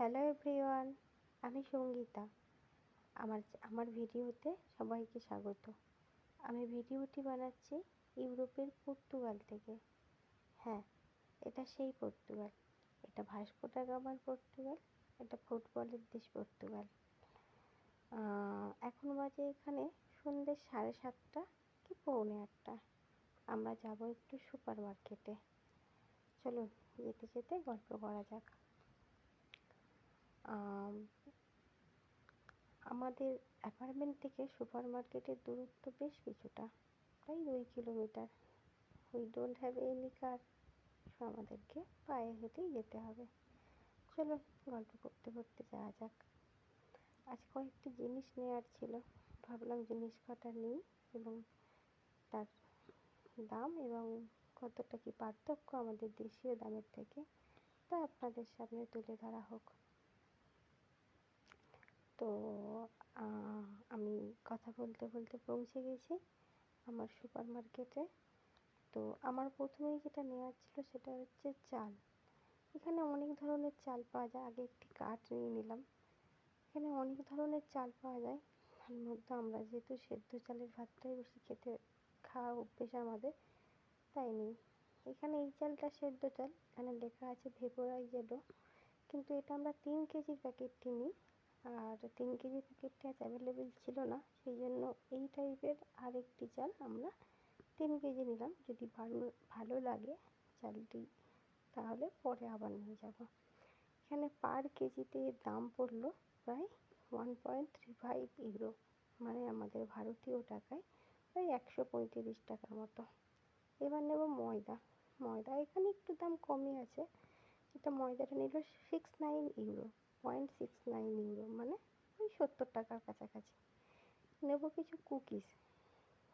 Hello everyone, আমি সঙ্গীতা। আমার আমার ভিডিওতে সবাইকে স্বাগত। আমি ভিডিওটি বানাচ্ছি ইউরোপের পর্তুগাল থেকে। হ্যাঁ এটা সেই পর্তুগাল। এটা ভাস্কো দা গামার পর্তুগাল, এটা ফুটবলের দেশ পর্তুগাল। এখন বাজে এখানে সন্ধ্যে সাড়ে সাতটা কি পৌনে আটটা। আমরা যাব একটু সুপার মার্কেটে চলুন, যেতে যেতে গল্প করা যাক। আমাদের অ্যাপার্টমেন্ট থেকে সুপার মার্কেটের দূরত্ব বেশ কিছুটা। প্রায় দুই kilometre we don't have any car আমাদেরকে পায়ে হেঁটেই যেতে হবে। চলো গল্প করতে করতে যাওয়া যাক। আজ কয়েকটি জিনিস নেওয়ার ছিল। ভাবলাম জিনিস কটা নিই এবং তার দাম এবং কতটা কি পার্থক্য আমাদের দেশীয় দামের থেকে তা আপনাদের সামনে তুলে ধরা হোক। তো আমি কথা বলতে বলতে পৌঁছে গেছি আমার সুপার মার্কেটে তো আমার প্রথমেই যেটা নেওয়ার ছিল সেটা হচ্ছে চাল। এখানে অনেক ধরনের চাল পাওয়া যায়। আগে একটি কাঠ নিয়ে নিলাম। এখানে অনেক ধরনের চাল পাওয়া যায়। তার মধ্যে আমরা যেহেতু সেদ্ধ চালের ভাতটাই বেশি খেতে, খাওয়া অভ্যেস আমাদের, তাই নিই। এখানে এই চালটা সেদ্ধ চাল। এখানে লেখা আছে ভেপোরাইজেডও কিন্তু এটা আমরা তিন কেজির প্যাকেটটি নিই। আর তিন কেজি প্যাকেটটি আজ অ্যাভেলেবেল ছিল না, সেই জন্য এই টাইপের আরেকটি চাল আমরা তিন কেজি নিলাম। যদি ভালো ভালো লাগে চালটি, তাহলে পরে আবার নিয়ে যাব। এখানে পার কেজিতে দাম পড়ল প্রায় one point three five euro মানে আমাদের ভারতীয় টাকায় প্রায় একশো পঁয়ত্রিশ টাকার মতো। এবার নেব ময়দা। ময়দা এখানে একটু দাম কমই আছে এটা ময়দাটা নিল six nine euro point six nine euro মানে ওই সত্তর টাকার কাছাকাছি। নেব কিছু কুকিজ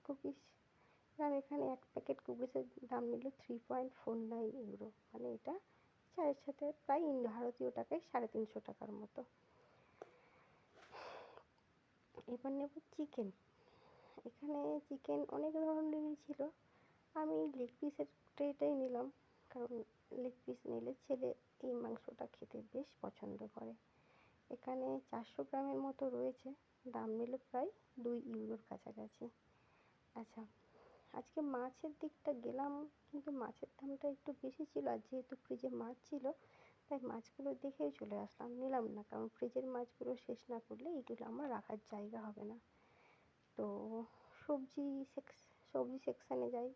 কুকিজ আর এখানে এক প্যাকেট কুকিজের দাম নিল three point four nine euro মানে এটা চায়ের সাথে প্রায় ভারতীয় টাকায় সাড়ে তিনশো টাকার মতো। এবার নেব চিকেন এখানে চিকেন অনেক ধরনেরই ছিল। আমি লেগ পিসের ট্রেটাই নিলাম। কারণ লেগ পিস নিলে ছেলে এই মাংসটা খেতে বেশ পছন্দ করে। এখানে চারশো গ্রামের মতো রয়েছে, দাম নিল প্রায় দুই ইউরোর কাছাকাছি। আচ্ছা আজকে মাছের দিকটা গেলাম, কিন্তু মাছের দামটা একটু বেশি ছিল আর যেহেতু ফ্রিজে মাছ ছিল, তাই মাছগুলো দেখেই চলে আসলাম। নিলাম না, কারণ ফ্রিজের মাছগুলো শেষ না করলে এগুলো আমার রাখার জায়গা হবে না। তো সবজি সেক্স, সবজি সেকশানে যাই।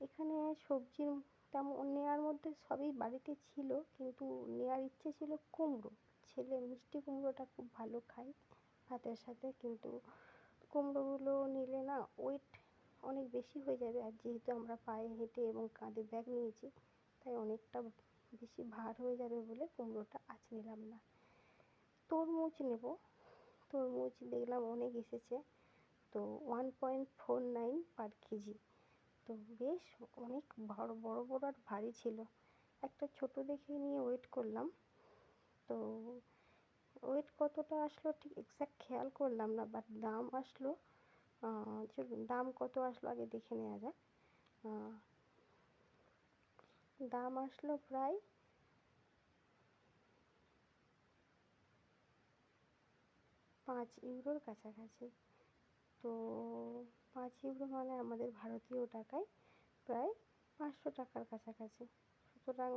এখানে সবজির তেমন নেওয়ার মধ্যে সবই বাড়িতে ছিল, কিন্তু নেওয়ার ইচ্ছে ছিল কুমড়ো। ছেলে মিষ্টি কুমড়োটা খুব ভালো খায় ভাতের সাথে, কিন্তু কুমড়োগুলো নিলে না ওয়েট অনেক বেশি হয়ে যাবে। আর যেহেতু আমরা পায়ে হেঁটে এবং কাঁধে ব্যাগ নিয়েছি, তাই অনেকটা বেশি ভার হয়ে যাবে বলে কুমড়োটা আজ নিলাম না। তরমুজ নেব। তরমুজ দেখলাম অনেক এসেছে। তো one point four nine per KG তো বেশ অনেক বড় বড় বড় আর ভারী ছিল। একটা ছোট দেখে নিয়ে ওয়েট করলাম। তো ওয়েট কতটা আসলো ঠিক এক্স্যাক্ট খেয়াল করলাম না বাট দাম আসলো দাম কত আসলো আগে দেখে নেওয়া যাক। দাম আসলো প্রায় পাঁচ ইউরোর কাছাকাছি। তো পাঁচ ইউরো মানে আমাদের ভারতীয় টাকায় প্রায় পাঁচশো টাকার কাছাকাছি। সুতরাং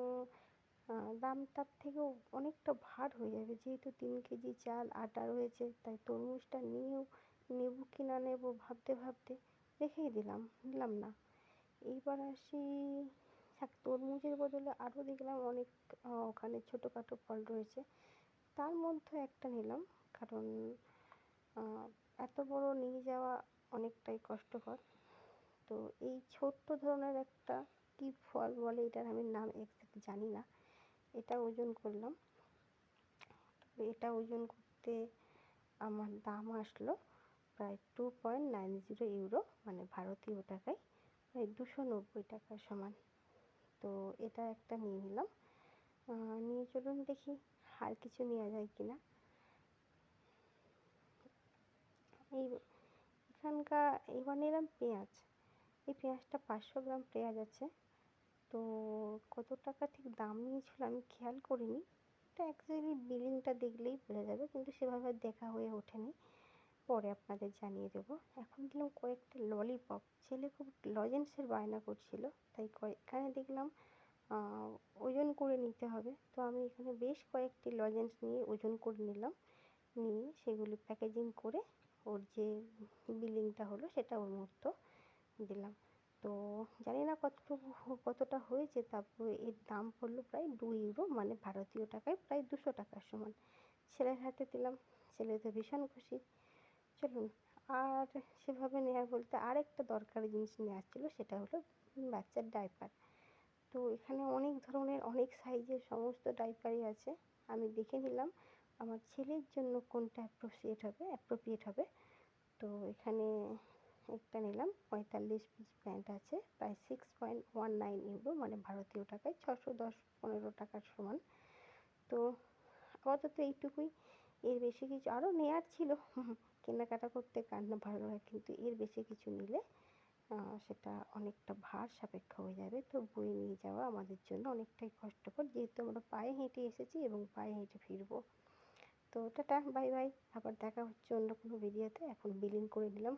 দামটার থেকেও অনেকটা ভার হয়ে যাবে। যেহেতু তিন কেজি চাল, আটা রয়েছে, তাই তরমুজটা নিয়েও নেব কি না নেব ভাবতে ভাবতে রেখেই দিলাম, নিলাম না। এইবার আসি, থাক, তরমুজের বদলে আরও দেখলাম অনেক ওখানে ছোটোখাটো ফল রয়েছে। তার মধ্যে একটা নিলাম, কারণ এত বড় নিয়ে যাওয়া অনেকটাই কষ্টকর। তো এই ছোট্ট ধরনের একটা কী ফল বলে এটার আমি নাম একজ্যাক্ট জানি না। এটা ওজন করলাম। তবে এটা ওজন করতে আমার দাম আসলো প্রায় two point nine zero euro মানে ভারতীয় টাকায় প্রায় দুশো নব্বই টাকার সমান। তো এটা একটা নিয়ে নিলাম। নিয়ে চলুন দেখি, আর কিছু নেওয়া যায় কি না এই এখানকার এইবার নিলাম পেঁয়াজ। এই পেঁয়াজটা পাঁচশো গ্রাম পেঁয়াজ আছে। তো কত টাকা ঠিক দাম নিয়েছিল আমি খেয়াল করিনি। এটা অ্যাকচুয়ালি বিলিংটা দেখলেই বোঝা যাবে, কিন্তু সেভাবে দেখা হয়ে ওঠেনি। পরে আপনাদের জানিয়ে দেবো। এখন দিলাম কয়েকটা ললিপপ ছেলে খুব লজেন্সের বায়না করছিল, তাই এখানে দেখলাম ওজন করে নিতে হবে। তো আমি এখানে বেশ কয়েকটি লজেন্স নিয়ে ওজন করে নিলাম। নিয়ে সেগুলি প্যাকেজিং করে ওর যে বিলিংটা হলো সেটা ওর মতো দিলাম। তো জানি না কতটুকু কতটা হয়েছে, তারপরে এর দাম পড়ল প্রায় দু ইউরো মানে ভারতীয় টাকায় প্রায় দুশো টাকার সমান। ছেলের হাতে দিলাম, ছেলে তো ভীষণ খুশি। চলুন, আর সেভাবে নেওয়া বলতে আরেকটা দরকারি জিনিস নেওয়ার ছিল সেটা হলো বাচ্চার ডাইপার তো এখানে অনেক ধরনের, অনেক সাইজের সমস্ত ডাইপারই আছে, আমি দেখে নিলাম। আমার ছেলের জন্য কোনটা অ্যাপ্রোপ্রিয়েট হবে অ্যাপ্রোপ্রিয়েট হবে? তো এখানে একটা নিলাম, পঁয়তাল্লিশ পিস প্যান্ট আছে, প্রায় six point one nine euro মানে ভারতীয় টাকায় ছশো দশ পনেরো টাকার সমান। তো আপাতত এইটুকুই। এর বেশি কিছু আরও নেওয়ার ছিল। কেনাকাটা করতে কার না ভালো লাগে কিন্তু এর বেশি কিছু নিলে সেটা অনেকটা ভার সাপেক্ষ হয়ে যাবে। তো বয়ে নিয়ে যাওয়া আমাদের জন্য অনেকটাই কষ্টকর। যেহেতু আমরা পায়ে হেঁটে এসেছি এবং পায়ে হেঁটে ফিরবো। তো টাটা বাই বাই। আবার দেখা হচ্ছে অন্য কোনো ভিডিওতে এখন বিলিং করে নিলাম